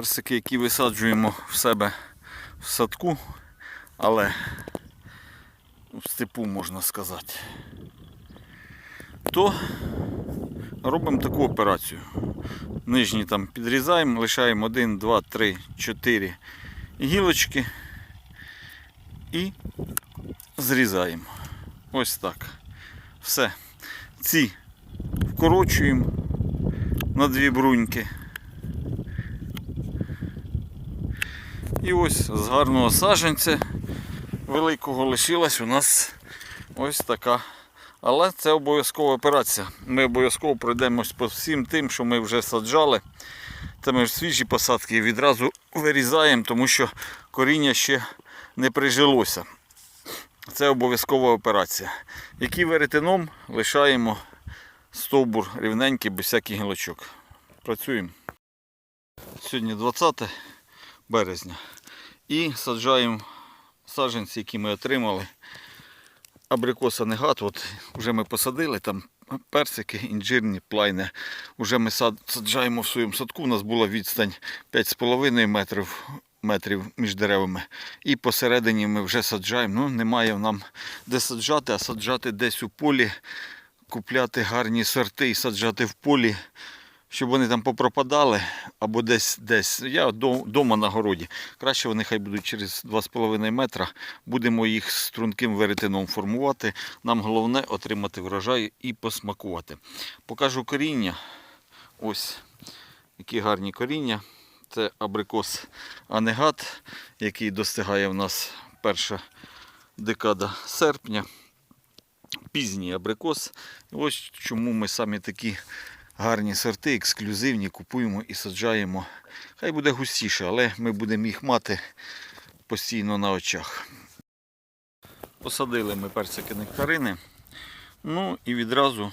Персики, які висаджуємо в себе в садку, але в степу можна сказати, то робимо таку операцію. Нижні там підрізаємо, лишаємо 1, 2, 3, 4 гілочки і зрізаємо. Ось так. Все. Ці вкорочуємо на дві бруньки. І ось з гарного саженця великого лишилась у нас ось така. Але це обов'язкова операція. Ми обов'язково пройдемось по всім тим, що ми вже саджали. Це ми ж свіжі посадки відразу вирізаємо, тому що коріння ще не прижилося. Це обов'язкова операція. Який веретеном лишаємо стовбур рівненький, без всяких гілочок. Працюємо. Сьогодні 20 березня. І саджаємо саджанці, які ми отримали. Абрикоса негат, от вже ми посадили там персики, інжирні, плайне. Уже ми саджаємо в своєму садку. У нас була відстань 5,5 метрів, метрів між деревами. І посередині ми вже саджаємо. Ну, немає нам де саджати, а саджати десь у полі, купляти гарні сорти і саджати в полі щоб вони там попропадали або десь десь. Я вдома на городі. Краще вони хай будуть через 2,5 метра. Будемо їх струнким веретеном формувати. Нам головне отримати врожай і посмакувати. Покажу коріння. Ось які гарні коріння. Це абрикос анегат, який достигає в нас перша декада серпня. Пізній абрикос. Ось чому ми самі такі гарні сорти, ексклюзивні, купуємо і саджаємо. Хай буде густіше, але ми будемо їх мати постійно на очах. Посадили ми персики нектарини. Ну і відразу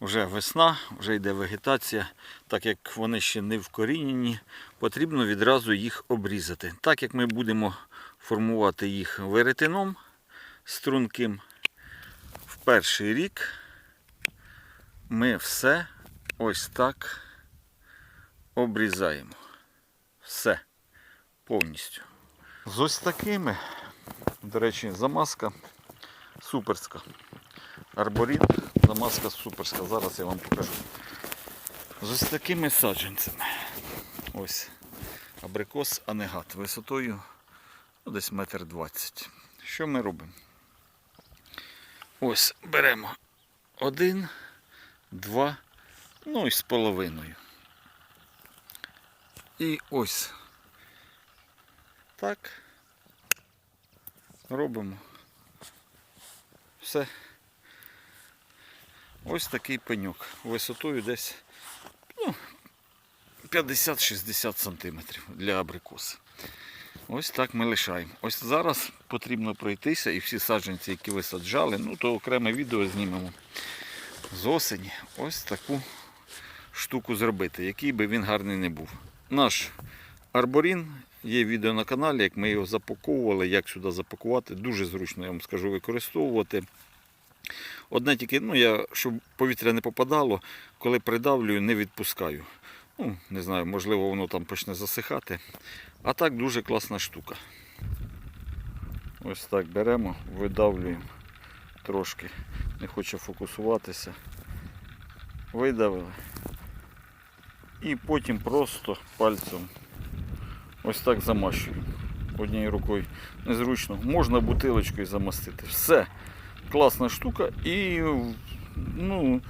вже весна, вже йде вегетація. Так як вони ще не вкорінені, потрібно відразу їх обрізати. Так як ми будемо формувати їх веретеном струнким, в перший рік ми все ось так обрізаємо. Все повністю. З ось такими, до речі, замазка суперська. Арборіт, замазка суперська. Зараз я вам покажу. З ось такими саджанцями. Ось абрикос анегат висотою ну, десь метр двадцять. Що ми робимо? Ось беремо один, два, ну і з половиною. І ось так робимо все. Ось такий пеньок. Висотою десь ну, 50-60 см для абрикоси. Ось так ми лишаємо. Ось зараз потрібно пройтися і всі саджанці, які ви саджали, ну то окреме відео знімемо з осені. Ось таку штуку зробити, який би він гарний не був. Наш арборін є відео на каналі, як ми його запаковували, як сюди запакувати. Дуже зручно, я вам скажу, використовувати. Одне тільки, ну я, щоб повітря не попадало, коли придавлюю, не відпускаю. Ну, не знаю, можливо, воно там почне засихати. А так дуже класна штука. Ось так беремо, видавлюємо трошки, не хоче фокусуватися. Видавили. І потім просто пальцем ось так замащуємо. Однією рукою незручно. Можна бутилочкою замастити. Все. Класна штука і ну,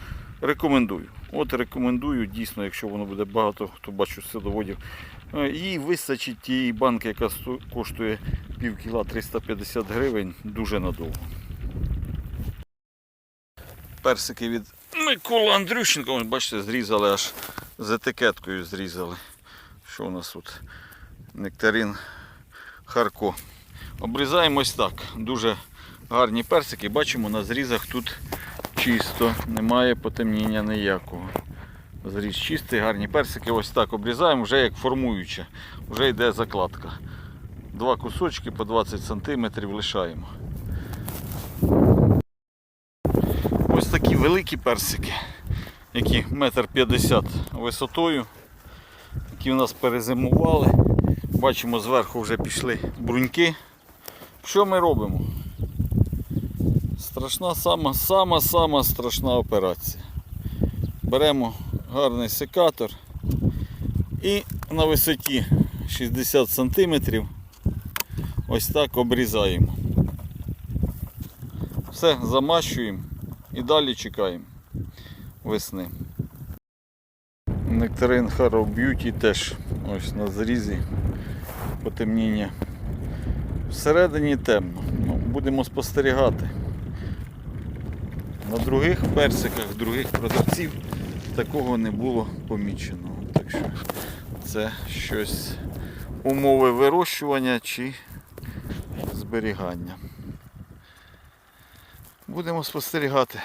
рекомендую. От рекомендую, дійсно, якщо воно буде багато, хто бачу садоводів. Е, Їй вистачить тієї банки, яка коштує пів кіла 350 гривень, дуже надовго. Персики від Миколи Андрющенка, бачите, зрізали аж з етикеткою зрізали. Що у нас тут? Нектарин Харко. Обрізаємо ось так. Дуже гарні персики. Бачимо, на зрізах тут чисто, немає потемніння ніякого. Зріз чистий, гарні персики. Ось так обрізаємо, вже як формуюче. Вже йде закладка. Два кусочки по 20 см лишаємо. Ось такі великі персики, які метр п'ятдесят висотою, які у нас перезимували. Бачимо, зверху вже пішли бруньки. Що ми робимо? Страшна, сама, сама, сама страшна операція. Беремо гарний секатор і на висоті 60 см ось так обрізаємо. Все, замащуємо і далі чекаємо весни. Нектарин Harrow Beauty теж ось на зрізі потемніння. Всередині темно. Ну, будемо спостерігати. На других персиках, других продавців такого не було помічено. Так що це щось умови вирощування чи зберігання. Будемо спостерігати.